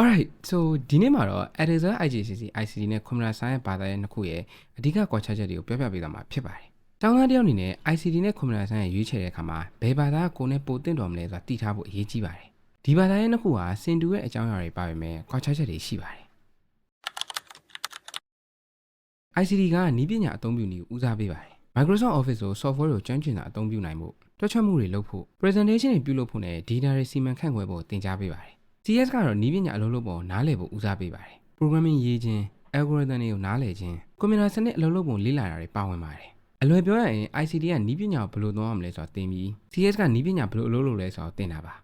Alright so ဒီနေ့မှာတော့ Edison IGCC ICT နဲ့ Computer Science ဘာသာရဲ့နှစ်ခုရဲ့အဓိကကွာခြားချက်တွေကိုပြောပြပေးသွားမှာဖြစ်ပါတယ်။ကျောင်းသားတစ်ယောက်အနေနဲ့ ICT နဲ့ Computer Science ရွေးချယ်တဲ့အခါမှာဘယ်ဘာသာကကိုယ်နဲ့ပိုတင်တော်မလဲဆိုတာသိထားဖို့အရေးကြီးပါတယ်။ဒီဘာသာရဲ့နှစ်ခုဟာစင်တူရဲ့အကြောင်းအရာတွေပါပေမဲ့ကွာခြားချက်တွေရှိပါတယ်။ ICT ကနီးပညာအသုံးပြုနည်းကိုဦးစားပေးပါတယ်။ Microsoft Office ကို software ကိုကျွမ်းကျင်တာအသုံးပြုနိုင်ဖို့တွက်ချက်မှုတွေလုပ်ဖို့ presentation တွေပြုလုပ်ဖို့နဲ့ data တွေစီမံခန့်ခွဲဖို့သင်ကြားပေးပါတယ်။ CS ကတော့နီးပညာအလုပ်လုပ်ပုံကိုနားလည်ဖို့ဦးစားပေးပါတယ်။ programming ရေးခြင်း algorithm တွေကိုနားလည်ခြင်းကွန်ပျူတာစနစ်အလုပ်လုပ်ပုံလေ့လာတာတွေပါဝင်ပါတယ်။အလွယ်ပြောရရင် ICT ကနီးပညာကိုဘယ်လိုသုံးရမလဲဆိုတာသင်ပြီး CS ကနီးပညာဘယ်လိုအလုပ်လုပ်လဲဆိုတာကိုသင်တာပါ။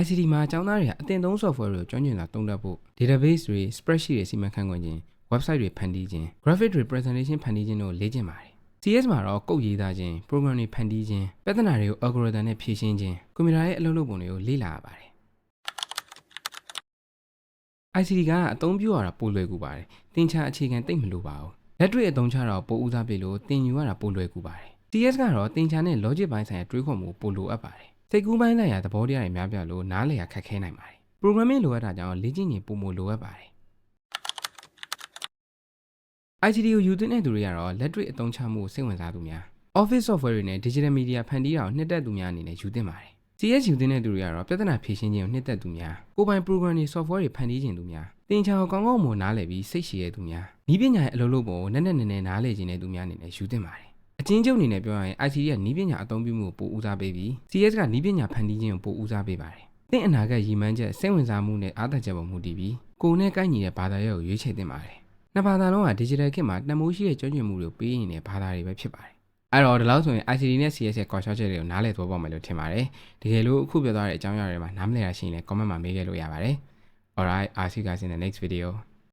ICT မှာကျောင်းသားတွေကအသင်သုံး software တွေကိုကျွမ်းကျင်တာသုံးတတ်ဖို့ database တွေ spreadsheet တွေစီမံခန့်ခွဲခြင်း website တွေဖန်တီးခြင်း graphic တွေ presentation ဖန်တီးခြင်းတို့ကိုလေ့ကျင့်ပါတယ်။ CS မှာတော့ကုတ်ရေးသားခြင်း program တွေဖန်တီးခြင်းပြဿနာတွေကို algorithm နဲ့ဖြေရှင်းခြင်းကွန်ပျူတာရဲ့အလုပ်လုပ်ပုံတွေကိုလေ့လာရပါတယ် ICT ကအသုံးပြုရတာပိုလွယ်ကူပါတယ်။သင်ချာအခြေခံတိတ်မလို့ပါဘူး။လက်တွေ့အသုံးချတော့ပိုဦးစားပေးလို့သင်ယူရတာပိုလွယ်ကူပါတယ်။ CS ကတော့သင်ချာနဲ့ logic ဘိုင်းဆိုင်ရာတွေးခေါ်မှုပိုလိုအပ်ပါတယ်။စိတ်ကူးပိုင်းဆိုင်ရာသဘောတရားတွေများပြားလို့နားလည်ရခက်ခဲနိုင်ပါတယ်။ programming လိုအပ်တာကြောင့်လေ့ကျင့်ရင်ပိုမိုလိုအပ်ပါတယ်။ ICT ကိုယူသင်တဲ့သူတွေကတော့လက်တွေ့အသုံးချမှုကိုစိတ်ဝင်စားသူများ Office software တွေနဲ့ digital media ဖန်တီးတာကိုနှစ်သက်သူများအနေနဲ့ယူသင်ပါတယ်။ CS ယူသင်တဲ့သူတွေကတော့ပြဿနာဖြေရှင်းခြင်းကိုနှစ်သက်သူများကိုယ်ပိုင် program တွေ software တွေဖန်တီးခြင်းသူများသင်ချာကိုကောင်းကောင်းမွန်နားလည်ပြီးစိတ်ရှည်တဲ့သူများဤပညာရဲ့အလုပ်လုပ်ပုံကိုနက်နက်နဲနဲနားလည်ခြင်းတဲ့သူများအနေနဲ့ယူသင်ပါတယ်အချင်းချုပ်အနေနဲ့ပြောရရင် ICT ကနီးပညာအသုံးပြုမှုကိုပိုဦးစားပေးပြီး CS ကနီးပညာဖန်တီးခြင်းကိုပိုဦးစားပေးပါတယ်သင်အနာဂတ်ရည်မှန်းချက်စိတ်ဝင်စားမှုနဲ့အားသာချက်ပေါ်မူတည်ပြီးကိုယ်နဲ့ကိုက်ညီတဲ့ဘာသာရပ်ကိုရွေးချယ်သင့်ပါတယ် နှစ်ဘာသာလုံးက digital ခေတ်မှာတန်ဖိုးရှိတဲ့ကျွမ်းကျင်မှုတွေကိုပေးရင်တဲ့ဘာသာတွေပဲဖြစ်ပါတယ်အဲ့တော့ဒီလောက်ဆိုရင် ICT နဲ့ CS ရဲ့ course ချက်တွေကိုနားလည်သဘောပေါက်မယ်လို့ထင်ပါတယ်တကယ်လို့အခုပြောသွားတဲ့အကြောင်းအရာတွေမှာနားမလည်ရရှိရင်လည်း comment မှာမေးခဲ့လို့ရပါတယ် Alright I'll see you guys in the next video